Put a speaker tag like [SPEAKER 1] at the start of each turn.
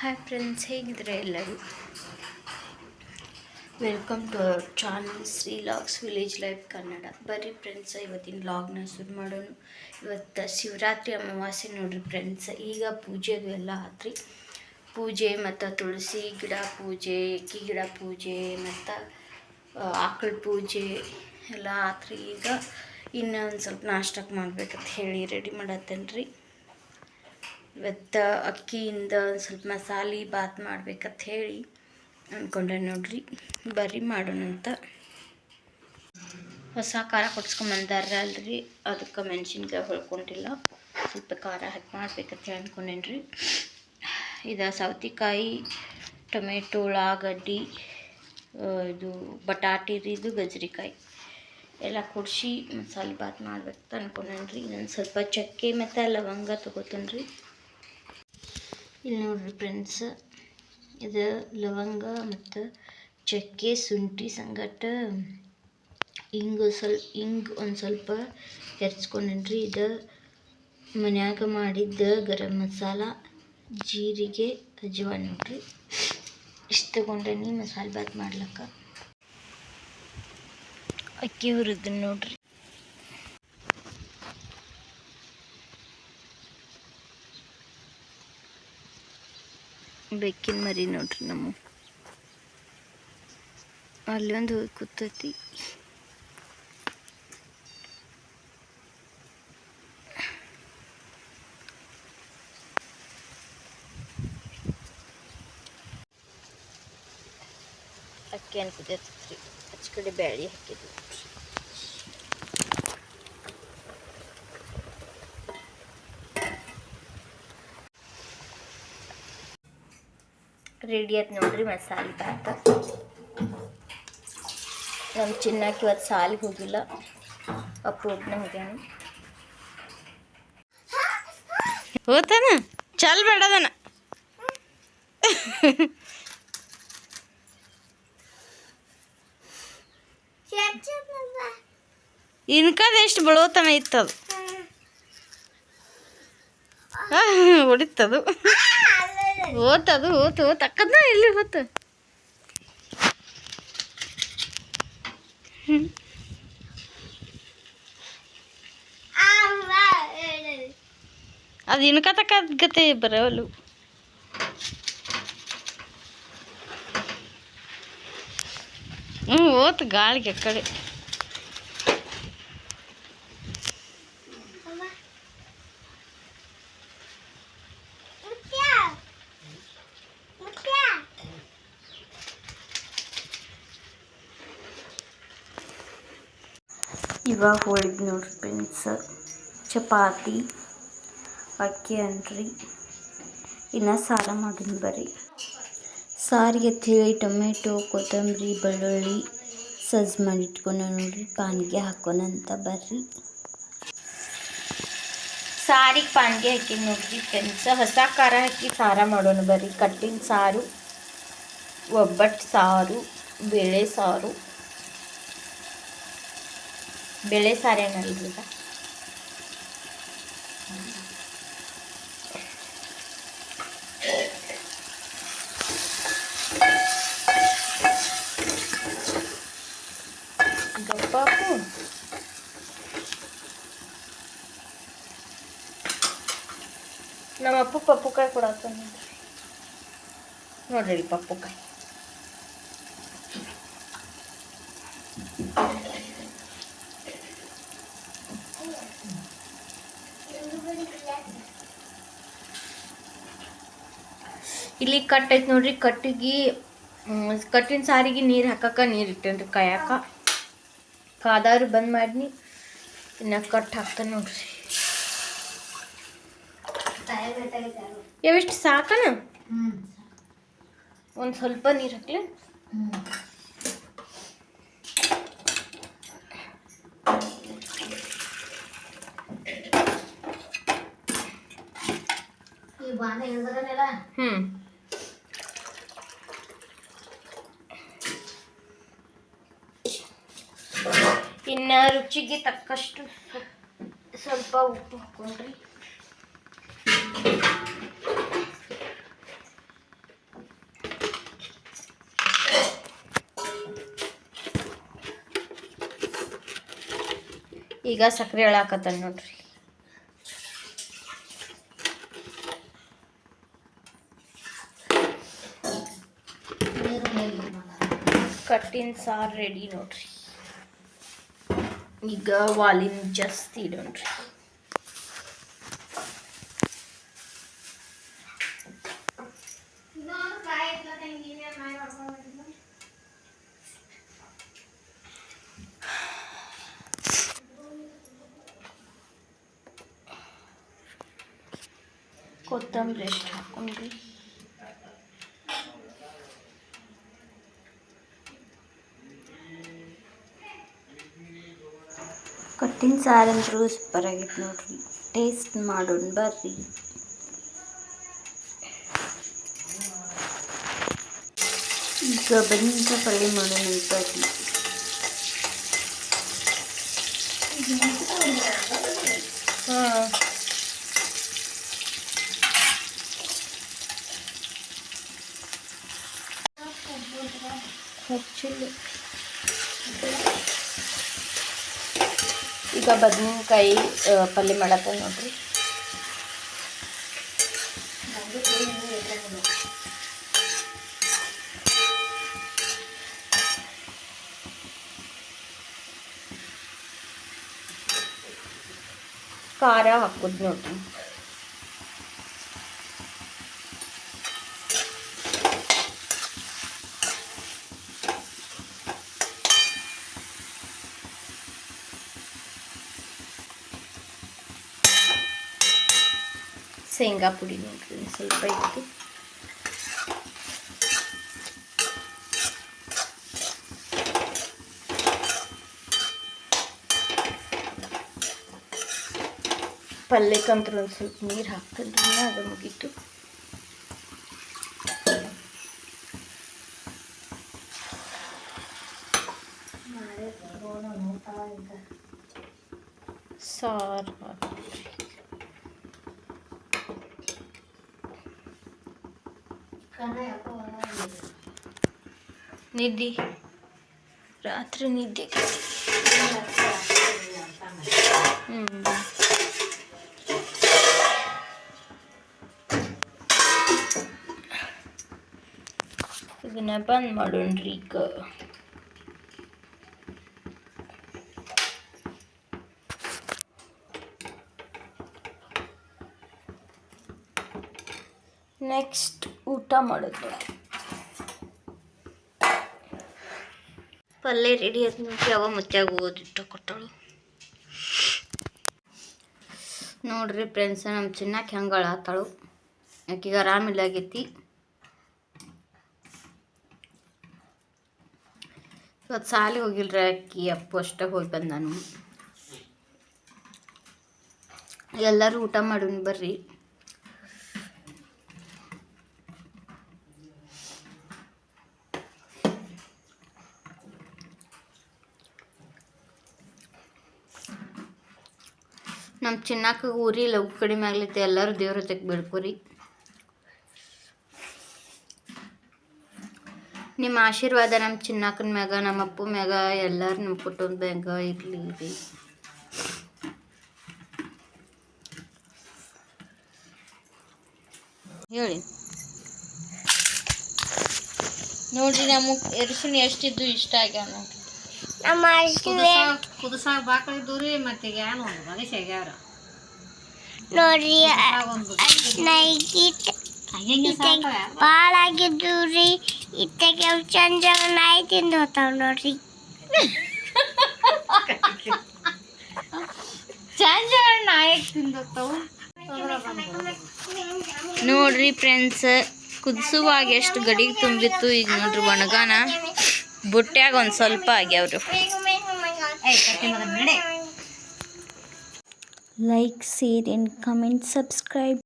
[SPEAKER 1] Hi friends ಹೇಗಿದ್ರೆ ಎಲ್ಲರೂ? Welcome to our channel Shri logs village life Kannada ಬರ್ರಿ friends ಇವತ್ತಿನ ಲಾಗ್ನ ಶುರು ಮಾಡೋಣ. ಇವತ್ತು ಶಿವರಾತ್ರಿ ಅಮಾವಾಸ್ಯೆ ನೋಡ್ರಿ ಫ್ರೆಂಡ್ಸ್ ಈಗ ಪೂಜೆದು ಎಲ್ಲ ಆತ್ರಿ. ಪೂಜೆ ಮತ್ತು ತುಳಸಿ ಗಿಡ ಪೂಜೆ ಎಕ್ಕಿ ಗಿಡ ಪೂಜೆ ಮತ್ತು ಆಕಳ ಪೂಜೆ ಎಲ್ಲ ಆತ್ರಿ. ಈಗ ಇನ್ನೊಂದು ಒಂದು ಸ್ವಲ್ಪ ನಾಷ್ಟಕ್ಕೆ ಮಾಡ್ಬೇಕಂತ ಹೇಳಿ ರೆಡಿ ಮಾಡತ್ತೇನೆ ರೀ ಇವತ್ತು ಅಕ್ಕಿಯಿಂದ ಒಂದು ಸ್ವಲ್ಪ ಮಸಾಲೆ, ಬಾತ್ ಮಾಡ್ಬೇಕಂತ ಹೇಳಿ ಅಂದ್ಕೊಂಡೆ ನೋಡ್ರಿ. ಬರ್ರಿ ಮಾಡೋಣಂತ ಹೊಸ ಖಾರ ಕೊಡ್ಸ್ಕೊಂಬಂದಾರ ಅಲ್ರಿ. ಅದಕ್ಕೆ ಮೆಣಸಿನ್ಕಾಯಿ ಹೊಳ್ಕೊಂಡಿಲ್ಲ. ಸ್ವಲ್ಪ ಖಾರ ಹಾಕಿ ಮಾಡ್ಬೇಕಂತ ಹೇಳಿ ಅಂದ್ಕೊಂಡೇನ್ರಿ ಇದು ಸೌತೆಕಾಯಿ, ಟೊಮೆಟೊ, ಉಳ್ಳಾಗಡ್ಡಿ ಇದು ಬಟಾಟಿ ರೀ, ಇದು ಗಜ್ರಿಕಾಯಿ. ಎಲ್ಲ ಕುಡಿಸಿ ಮಸಾಲೆ, ಬಾತ್ ಮಾಡ್ಬೇಕಂತ ಅಂದ್ಕೊಂಡೇನ್ರಿ ನಾನು ಸ್ವಲ್ಪ ಚಕ್ಕೆ ಮತ್ತು ಲವಂಗ ತೊಗೋತೇನೆ ಇಲ್ಲಿ ನೋಡ್ರಿ ಫ್ರೆಂಡ್ಸ್, ಇದು ಲವಂಗ ಮತ್ತು ಚಕ್ಕೆ ಶುಂಠಿ ಸಂಗಟ. ಹಿಂಗ್ ಸ್ವಲ್ಪ, ಹಿಂಗೆ ಒಂದು ಸ್ವಲ್ಪ ಹೆರ್ಚ್ಕೊಂಡೇನ್ರಿ. ಇದು ಮನ್ಯಾಗ ಮಾಡಿದ್ದ ಗರಂ ಮಸಾಲ, ಜೀರಿಗೆ, ಅಜ್ವಾನ್ ನೋಡ್ರಿ. ಇಷ್ಟು ತಗೊಂಡೇನಿ ಮಸಾಲೆ ಬಾತ್ ಮಾಡ್ಲಕ್ಕ. ಅಕ್ಕಿ ಹುರಿದ್ ನೋಡ್ರಿ. ಬೆಕ್ಕಿನ ಮರಿ ನೋಡ್ರಿ ನಮ್ಮ ಅಲ್ಲೊಂದು ಹೋಗಿ ಕೂತೈತಿ ಅಕ್ಕಿ ಅನ್ ಕುದಿಯತ್ತೈತ್ರಿ ಆಚ ಕಡೆ ಬ್ಯಾಳಿ ಹಾಕಿದ್ವಿ ರೆಡಿ ಆಯ್ತು ನೋಡ್ರಿ ಮಸಾಲೆ ಭಾತ ನಮ್ಮ ಚಿನ್ನಕ್ಕೆ ಇವತ್ತು ಸಾಲಿಗೆ ಹೋಗಿಲ್ಲ. ಅಪ್ಪ ಒಬ್ಬನೇ ಹೋಗ್ಯಾನ. ಹೋತಾನ? ಚಲ್ ಬೇಡದನ ಇನ್ಕದ ಎಷ್ಟು ಬಳೋತನ ಇತ್ತದು. ಹೊಡಿತದು. ಓತದು ಓತು ಅಕ್ಕದ ಇಲ್ಲಿ ಹೋತು ಅದು ಇನ್ಕ ತಕ್ಕದ ಗತಿ ಬರವಲ್ಲು. ಹ್ಞೂ ಓತ್ ಗಾಳಿಗೆ ಕಡೆ. ಇವಾಗ ಹೋಳಿಗೆ ನೋಡ್ರಿ ಫ್ರೆಂಡ್ಸ್ ಚಪಾತಿ, ಅಕ್ಕಿ ಅನ್ರಿ. ಇನ್ನು ಸಾರ ಮಾಡಿನ ಬರ್ರಿ. ಸಾರಿಗೆ ತಿಳಿ ಟೊಮೆಟೊ, ಕೊತ್ತಂಬರಿ, ಬೆಳ್ಳುಳ್ಳಿ ಸಜ್ಜ ಮಾಡಿ ಇಟ್ಕೊಂಡು ನೋಡ್ರಿ. ಹಾಕೋಣ ಹಾಕೋಣಂತ ಬರ್ರಿ. ಸಾರಿಗೆ ಪಾನ್ಗೆ ಹಾಕಿ ನೋಡ್ರಿ ಫ್ರೆಂಡ್ಸ್ ಹೊಸ ಖಾರ ಹಾಕಿ ಸಾರ ಮಾಡೋಣ ಬರ್ರಿ. ಕಟ್ಟಿನ ಸಾರು ಒಬ್ಬಟ್ಟು ಸಾರು, ಬೇಳೆ ಸಾರು. ಬೇಳೆ ಸಾರೇನಲ್ಲ ಈಗ ಗಪ್ಪಾಪು. ನಮ್ಮ ಅಪ್ಪು ಪಪ್ಪುಕಾಯಿ ಕೊಡತ್ತ ನೋಡ್ರಿ ಪಪ್ಪುಕಾಯಿ. ಇಲ್ಲಿ ಕಟ್ ಐತಿ ನೋಡ್ರಿ ಕಟ್ಟಿಗೆ ಕಟ್ಟಿನ ಸಾರಿಗೆ ನೀರು ಹಾಕಕ್ಕ ನೀರು ಇಟ್ಟೇನ್ರಿ ಕಾಯಕ. ಕಾದಾರು ಬಂದ್ ಮಾಡಿನಿ ಇನ್ನ ಕಟ್ ಹಾಕ್ತಾನೆ ನೋಡ್ರಿ. ಎವಿಷ್ಟು ಸಾಕನ? ಒಂದು ಸ್ವಲ್ಪ ನೀರು ಹಾಕ್ಲಿ. ಇನ್ನ ರುಚಿಗೆ ತಕ್ಕಷ್ಟು ಸ್ವಲ್ಪ ಉಪ್ಪು ಹಾಕೊಂಡ್ರಿ ಈಗ ಸಕ್ಕರೆ ಹಾಕತ್ತ ನೋಡ್ರಿ. ಕಟ್ಟಿನ ಸಾರು ರೆಡಿ ನೋಡ್ರಿ. ಈಗ ವಾಲಿನ ಜಾಸ್ತಿ ಇಡೋಣ್ರಿ ಕೊತ್ತಂಬರಿ ಎಷ್ಟು ಹಾಕೊಂಡ್ರಿ ಕಟ್ಟಿನ ಸಾರಂದ್ರೂ ಸೂಪರ್ ಆಗಿತ್ತು ನೋಡ್ರಿ. ಟೇಸ್ಟ್ ಮಾಡೋಣ ಬರ್ರಿ. ಈಗ ಬದ್ನಿಕಾಯಿ ಪಲ್ಯ ಮಾಡೋಣ ಬರ್ರಿ. ಹಾಂ. ಹಚ್ಚಿಲ್ಲ. ಈಗ ಬದನೆಕಾಯಿ ಪಲ್ಯ ಮಾಡತ್ತೆ ನೋಡ್ರಿ. ಖಾರ ಹಾಕುದು ನೋಡ್ರಿ. ಶೇಂಗಾ ಪುಡಿ ನೋಡಿರಿ ಸ್ವಲ್ಪ ಇತ್ತು ಪಲ್ಯಕ್ಕಂತ್ರ ಒಂದು ಸ್ವಲ್ಪ ನೀರು ಹಾಕ್ತೇನೆ ಅದು ಮುಗೀತು. ಸಾರು. ನಿದ್ದೆ ರಾತ್ರಿ ನಿದ್ದೆ ಹ್ಞೂ ಇದನ್ನ ಬಂದ್ ಮಾಡೋಣ್ರಿ ಈಗ ನೆಕ್ಸ್ಟ್ ಊಟ ಮಾಡೋದು. ಪಲ್ಯ ರೆಡಿ ಆದ ನೋಡಿ ಅವ ಮುತ್ಯಾಗ ಓದಿಟ್ಟು ಕೊಟ್ಟಳು. ನೋಡ್ರಿ ಫ್ರೆಂಡ್ಸ್ ನಮ್ಮ ಚಿನ್ನಕ್ಕೆ ಹೆಂಗೆ ಅಳಾತಾಳು ಆಕಿಗೆ ಆರಾಮಿಲ್ಲ ಆಗೈತಿ ಇವತ್ತು ಸಾಲಿಗೆ ಹೋಗಿಲ್ರಿ ಅಕ್ಕಿ, ಅಪ್ಪು ಅಷ್ಟೇ ಹೋಗಿ ಬಂದ ನಾನು ಎಲ್ಲರೂ ಊಟ ಮಾಡೋಣ ಬರ್ರಿ. ನಮ್ಮ ಚಿನ್ನಕ್ಕ ಊರಿ ಲಘು ಕಡಿಮೆ ಆಗ್ಲತ್ತೆ ಎಲ್ಲರೂ ದೇವ್ರ ಹತ್ತಕ್ಕೆ ಬೀಳ್ಕೊರಿ ನಿಮ್ಮ ಆಶೀರ್ವಾದ ನಮ್ಮ ಚಿನ್ನಕ್ಕನ ಮ್ಯಾಗ ನಮ್ಮ ಅಪ್ಪ ಮ್ಯಾಗ, ಎಲ್ಲರೂ ನಮ್ಮ ಕುಟುಂಬದ ಮ್ಯಾಗ ಇರಲಿ ರೀ. ಹೇಳಿ. ನೋಡ್ರಿ, ನಮಗೆ ಎರಿಸಿನ ಎಷ್ಟಿದ್ದು ಇಷ್ಟ ಆಗ್ಯಾವ ನೋಡ್ರಿ.
[SPEAKER 2] ರೀ ಮತ್ತೆ ಏನು ಒಂದು ಮನುಷ್ಯ ಆಗ್ಯಾವ್ರ.
[SPEAKER 3] ನೋಡ್ರಿ ಭಾಳ ಆಗಿದ್ದು ರೀ ಇತ್ತಗೆ ಚಂದ ನಾಯಿ ತಿಂದು ಹೋತಾವ ನೋಡ್ರಿ
[SPEAKER 2] ತಿಂದತ್ತವು
[SPEAKER 1] ನೋಡ್ರಿ ಫ್ರೆಂಡ್ಸ್ ಕುದಿಸುವಾಗ ಎಷ್ಟು ಗಡಿಗೆ ತುಂಬಿತ್ತು ಈಗ ನೋಡ್ರಿ ಒಣಗಾನ. ಬುಟ್ಟ್ಯಾಗ ಒಂದು ಸ್ವಲ್ಪ ಆಗ್ಯಾವ್ರಿ like share and comment subscribe